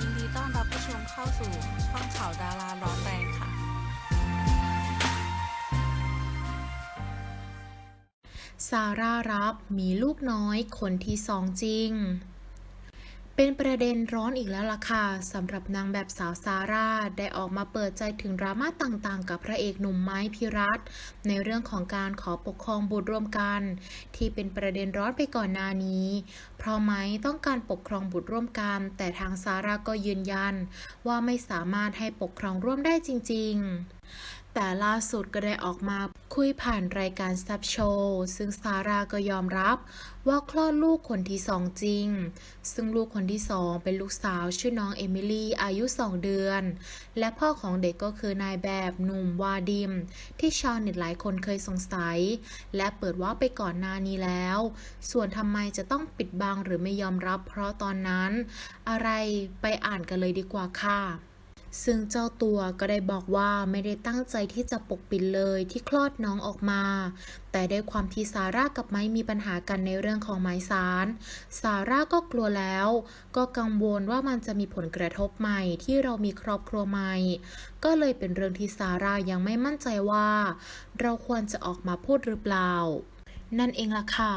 ยินดีต้อนรับผู้ชมเข้าสู่ช่องข่าวดาราร้อนแรงค่ะ ซาร่ารับมีลูกน้อยคนที่สองจริง เป็นประเด็นร้อนอีกแล้วล่ะค่ะสำหรับนางแบบสาวซาร่าได้ออกมาเปิดใจถึงดราม่าต่างๆ กับพระเอกหนุ่มไม้พิรัตในเรื่องของการขอปกครองบุตรร่วมกัน ที่เป็นประเด็นร้อนไปก่อนหน้านี้ เพราะไม้ต้องการปกครองบุตรร่วมกัน แต่ทางซาร่าก็ยืนยัน ว่าไม่สามารถให้ปกครองร่วมได้จริง ๆ แต่ล่าสุดก็ได้ออกมาคุยผ่านรายการซับโชว์ซึ่งซาร่าก็ยอมรับว่าคลอดลูกคนที่สองจริง ซึ่งลูกคนที่สองเป็นลูกสาวชื่อน้องเอมิลี่อายุ2เดือน และพ่อของเด็กก็คือนายแบบหนุ่มวาดิม ที่ชาวเน็ตหลายคนเคยสงสัย และเปิดว่าไปก่อนหน้านี้แล้ว ส่วนทำไมจะต้องปิดบังหรือไม่ยอมรับ เพราะตอนนั้น อะไรไปอ่านกันเลยดีกว่าค่ะ ซึ่งเจ้าตัวก็ได้บอกว่าไม่ได้ตั้งใจที่จะปกปิดเลยที่คลอดน้องออกมา แต่ด้วยความที่ซาร่ากับไม้มีปัญหากันในเรื่องของไม้สารซาร่าก็กลัวแล้ว ก็กังวลว่ามันจะมีผลกระทบใหม่ที่เรามีครอบครัวใหม่ ก็เลยเป็นเรื่องที่ซาร่ายังไม่มั่นใจว่า เราควรจะออกมาพูดหรือเปล่า นั่นเองล่ะค่ะ